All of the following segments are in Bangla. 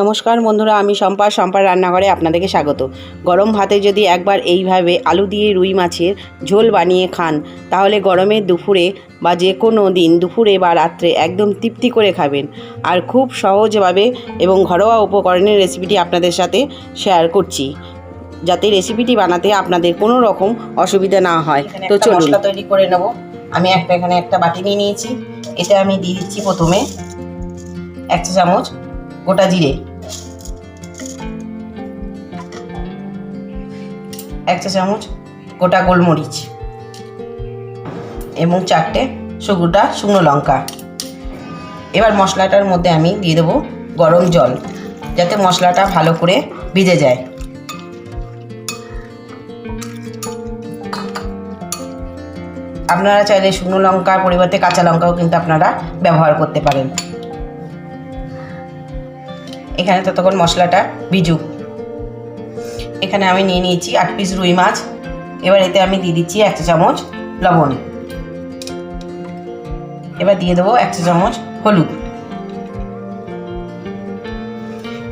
নমস্কার বন্ধুরা আমি শম্পা শম্পার রান্নাঘরে আপনাদেরকে স্বাগত। গরম ভাতে যদি একবার এইভাবে আলু দিয়ে রুই মাছের ঝোল বানিয়ে খান তাহলে গরমে দুপুরে বা যে কোনো দিন দুপুরে বা রাত্রে একদম তৃপ্তি করে খাবেন। আর খুব সহজভাবে এবং ঘরোয়া উপকরণের রেসিপিটি আপনাদের সাথে শেয়ার করছি যাতে রেসিপিটি বানাতে আপনাদের কোনো রকম অসুবিধা না হয়। তো চলুন। তৈরি করে নেব। আমি একটা এখানে একটা বাটি নিয়ে নিয়েছি। এটা আমি দিয়ে দিচ্ছি প্রথমে এক চামচ গোটা জিরে। এক চা চামচ গোটা গোলমরিচ এবং চারটে শুকনোটা শুকনো লঙ্কা। এবার মশলাটার মধ্যে আমি দিয়ে দেবো গরম জল, যাতে মশলাটা ভালো করে ভিজে যায়। আপনারা চাইলে শুকনো লঙ্কার পরিবর্তে কাঁচা লঙ্কাও কিন্তু আপনারা ব্যবহার করতে পারেন। এখানে ততক্ষণ মশলাটা ভিজুক। এখানে আমি নিয়ে নিয়েছি আট পিস রুই মাছ। এবার এতে আমি দিয়ে দিচ্ছি এক চামচ লবণ। এবার দিয়ে দেবো এক চামচ হলুদ।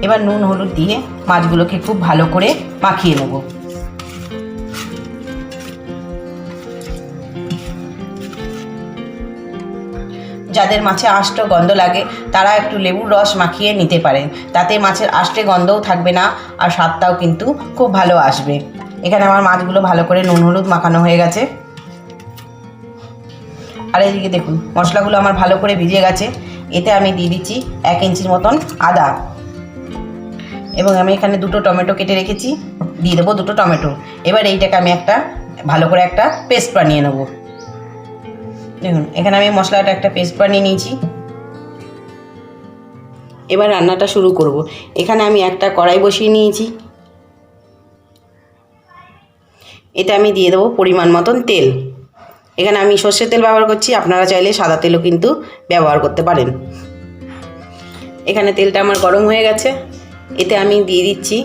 এবার নুন হলুদ দিয়ে মাছগুলোকে খুব ভালো করে মাখিয়ে নেব। যাদের মাছে আষ্ট গন্ধ লাগে, তারা একটু লেবুর রস মাখিয়ে নিতে পারেন। তাতে মাছের আষ্টে গন্ধও থাকবে না, আর স্বাদটাও কিন্তু খুব ভালো আসবে। এখানে আমার মাছগুলো ভালো করে নুন হলুদ মাখানো হয়ে গেছে। আর এদিকে দেখুন, মশলাগুলো আমার ভালো করে ভিজে গেছে। এতে আমি দিয়ে দিচ্ছি এক ইঞ্চির মতন আদা। এবং আমি এখানে দুটো টমেটো কেটে রেখেছি, দিয়ে দেবো দুটো টমেটো। এবার এইটাকে আমি একটা ভালো করে একটা পেস্ট বানিয়ে নেব। দেখুন, এখানে আমি মশলাটা একটা পেস্ট বানিয়ে নিয়েছি। এবার রান্নাটা শুরু করব। এখানে আমি একটা কড়াই বসিয়ে নিয়েছি। এতে আমি দিয়ে দেবো পরিমাণ মতন তেল। এখানে আমি সর্ষের তেল ব্যবহার করছি, আপনারা চাইলে সাদা তেলও কিন্তু ব্যবহার করতে পারেন। এখানে তেলটা আমার গরম হয়ে গেছে। এতে আমি দিয়ে দিচ্ছি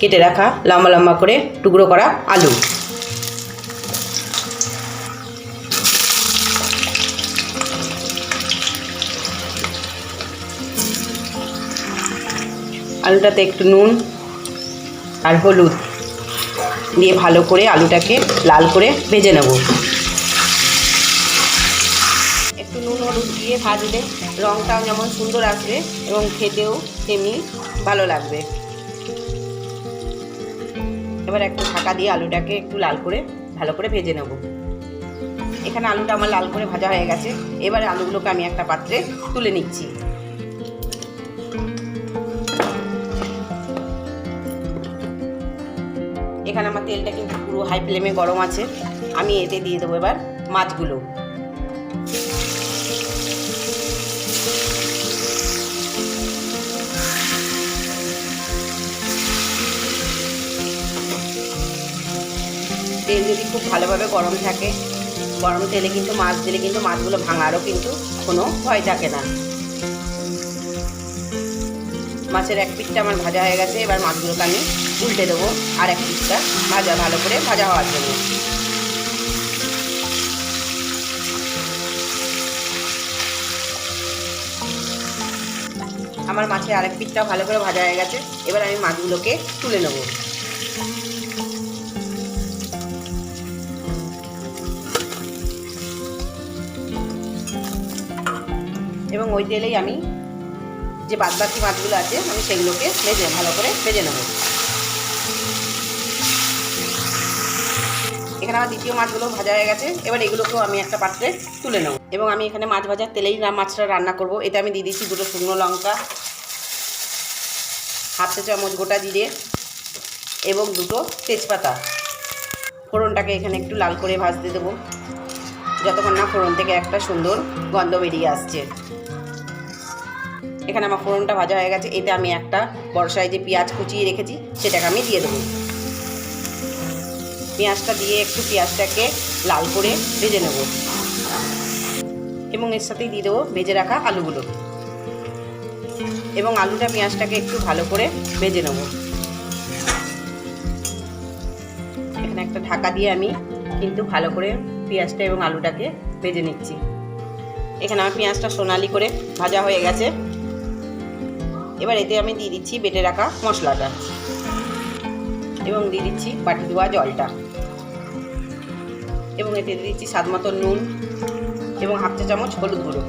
কেটে রাখা লম্বা লম্বা করে টুকরো করা আলু। আলুটাতে একটু নুন আর হলুদ দিয়ে ভালো করে আলুটাকে লাল করে ভেজে নেব। একটু নুন হলুদ দিয়ে ভাজলে রঙটাও যেমন সুন্দর আসবে এবং খেতেও তেমনি ভালো লাগবে। এবার একটু ঢাকা দিয়ে আলুটাকে একটু লাল করে ভালো করে ভেজে নেব। এখানে আলুটা আমার লাল করে ভাজা হয়ে গেছে। এবারে আলুগুলোকে আমি একটা পাত্রে তুলে নিচ্ছি। এখানে আমার তেলটা কিন্তু পুরো হাই ফ্লেমে গরম আছে। আমি এতে দিয়ে দেবো এবার মাছগুলো। তেল যদি খুব ভালোভাবে গরম থাকে, গরম তেলে কিন্তু মাছ দিলে কিন্তু মাছগুলো ভাঙারও কিন্তু কোনো ভয় থাকে না। মাছের এক পিঠটা আমার ভাজা হয়ে গেছে, এবার মাছগুলোকে আমি উল্টে দেবো আর এক পিঠটা ভাজা, ভালো করে ভাজা হওয়ার জন্য। আমার মাছের আরেক পিঠটা ভালো করে ভাজা হয়ে গেছে, এবার আমি মাছগুলোকে তুলে নেব। এবং ওই তেলেই আমি যে বাদবাকি মাছগুলো আছে, আমি সেগুলোকে ভেজে, ভালো করে ভেজে নেব। এখানে আমার দ্বিতীয় মাছগুলো ভাজা হয়ে গেছে। এবার এগুলোকেও আমি একটা পাত্রে তুলে নেব। এবং আমি এখানে মাছ ভাজার তেলেই মাছটা রান্না করব। এতে আমি দিয়ে দিচ্ছি দুটো শুকনো লঙ্কা, হাফ চা চামচ গোটা জিরে এবং দুটো তেজপাতা। ফোড়নটাকে এখানে একটু লাল করে ভাজতে দেবো। যতক্ষণ না ফোড়ন থেকে একটা সুন্দর গন্ধ বেরিয়ে আসছে। এখানে আমার ফোড়নটা ভাজা হয়ে গেছে, এতে আমি একটা বড় সাইজে পেঁয়াজ কুচিয়ে রেখেছি, সেটাকে আমি দিয়ে দেবো। পেঁয়াজটা দিয়ে একটু পেঁয়াজটাকে লাল করে ভেজে নেব। এবং এর সাথেই দিয়ে দেবো ভেজে রাখা আলুগুলো। এবং আলুটা পেঁয়াজটাকে একটু ভালো করে ভেজে নেব। এখানে একটা ঢাকা দিয়ে আমি কিন্তু ভালো করে পেঁয়াজটা এবং আলুটাকে ভেজে নিচ্ছি। এখানে আমার পেঁয়াজটা সোনালি করে ভাজা হয়ে গেছে। এবার এতে আমি দিয়ে দিচ্ছি বেটে রাখা মশলাটা এবং দিয়ে দিচ্ছি বাটি ধোয়া জলটা এবং এতে দিয়ে দিচ্ছি স্বাদ মতো নুন এবং হাফ চা চামচ হলুদ গুঁড়ো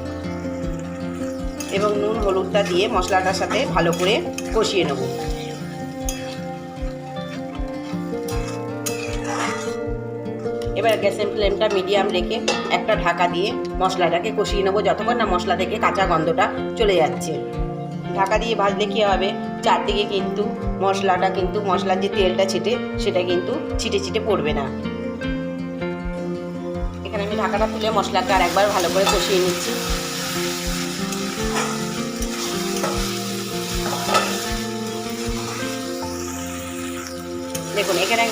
এবং নুন হলুদটা দিয়ে মশলাটার সাথে ভালো করে কষিয়ে নেব। এবার গ্যাসের ফ্লেমটা মিডিয়াম রেখে একটা ঢাকা দিয়ে মশলাটাকে কষিয়ে নেব, যতক্ষণ না মশলা থেকে কাঁচা গন্ধটা চলে যাচ্ছে। ঢাকা দিয়ে ভাজলে কী হবে? চারদিকে কিন্তু মশলাটা কিন্তু, মশলার যে তেলটা ছিটে, সেটা কিন্তু ছিটে ছিটে পড়বে না। এখানে আমি ঢাকাটা তুলে মশলাটা আর একবার ভালো করে কষিয়ে নিচ্ছি। দেখুন, এখানে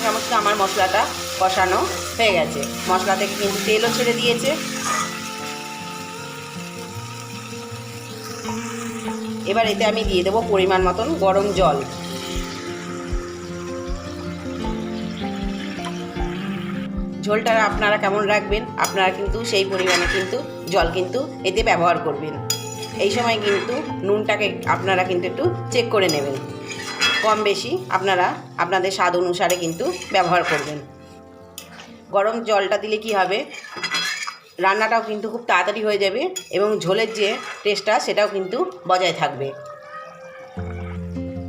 আমার মশলাটা কষানো হয়ে গেছে। মশলা থেকে কিন্তু তেলও ছেড়ে দিয়েছে। এবার এতে আমি দিয়ে দেবো পরিমাণ মতন গরম জল। ঝোলটা আপনারা কেমন রাখবেন, আপনারা কিন্তু সেই পরিমাণে কিন্তু জল কিন্তু এতে ব্যবহার করবেন। এই সময় কিন্তু নুনটাকে আপনারা কিন্তু একটু চেক করে নেবেন। কম বেশি আপনারা আপনাদের স্বাদ অনুসারে কিন্তু ব্যবহার করবেন। গরম জলটা দিলে কি হবে? রান্নাটাও কিন্তু খুব তাড়াতাড়ি হয়ে যাবে এবং ঝোলের যে টেস্টটা সেটাও কিন্তু বজায় থাকবে।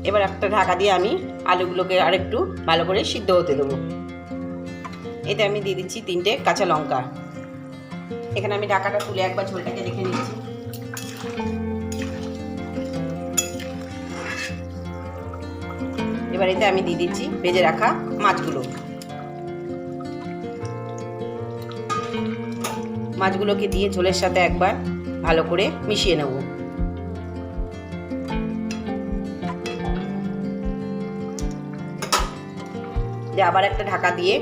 এবার একটা ঢাকা দিয়ে আমি আলুগুলোকে আরেকটু ভালো করে সিদ্ধ হতে দেবো। এতে আমি দিয়ে দিচ্ছি তিনটে কাঁচা লঙ্কা। এখানে আমি ঢাকাটা তুলে একবার ঝোলটাকে দেখে নিচ্ছি। এবার এতে আমি দিয়ে দিচ্ছি ভেজে রাখা মাছগুলো। মাছগুলোকে দিয়ে ঝোলের সাথে একবার ভালো করে মিশিয়ে নেব। দিয়ে আবার একটা ঢাকা দিয়ে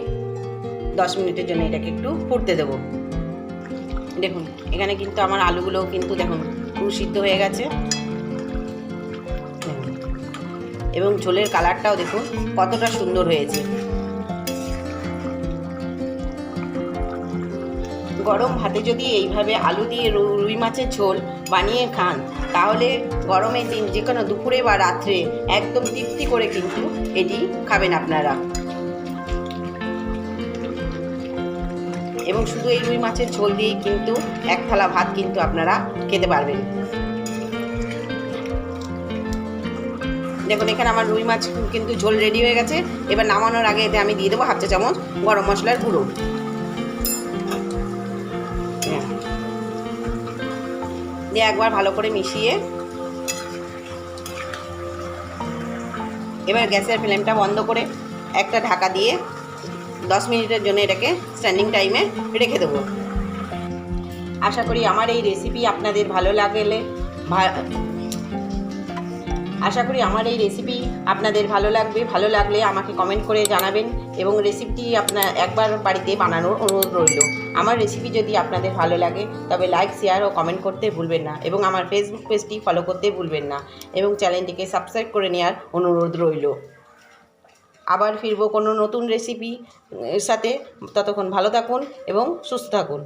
দশ মিনিটের জন্য এটাকে একটু ফুটতে দেবো। দেখুন, এখানে কিন্তু আমার আলুগুলোও কিন্তু দেখুন পুরো সিদ্ধ হয়ে গেছে। এবং ঝোলের কালারটাও দেখুন কতটা সুন্দর হয়েছে। গরম ভাতে যদি এইভাবে আলু দিয়ে রুই মাছের ঝোল বানিয়ে খান, তাহলে গরমের দিন যে কোনো দুপুরে বা রাত্রে একদম তৃপ্তি করে কিন্তু এটি খাবেন আপনারা। এবং শুধু এই রুই মাছের ঝোল দিয়েই কিন্তু এক থালা ভাত কিন্তু আপনারা খেতে পারবেন। দেখুন, এখানে আমার রুই মাছ কিন্তু ঝোল রেডি হয়ে গেছে। এবার নামানোর আগে এতে আমি দিয়ে দেবো হাফ চা চামচ গরম মশলার গুঁড়ো। দিয়ে একবার ভালো করে মিশিয়ে। এবার গ্যাসের ফ্লেমটা বন্ধ করে একটা ঢাকা দিয়ে দশ মিনিটের জন্য এটাকে স্ট্যান্ডিং টাইমে রেখে দেবো। আশা করি আমার এই রেসিপি আপনাদের ভালো লাগলে আশা করি আমার এই রেসিপি আপনাদের ভালো লাগবে, ভালো লাগলে আমাকে কমেন্ট করে জানাবেন। এবং রেসিপিটি আপনার একবার বাড়িতে বানানোর অনুরোধ রইল। আমার রেসিপি যদি আপনাদের ভালো লাগে, তবে লাইক শেয়ার ও কমেন্ট করতে ভুলবেন না এবং আমার ফেসবুক পেজটি ফলো করতে ভুলবেন না এবং চ্যানেলটিকে সাবস্ক্রাইব করে নেওয়ার অনুরোধ রইল। আবার ফিরব কোনো নতুন রেসিপি সাথে। ততক্ষণ ভালো থাকুন এবং সুস্থ থাকুন।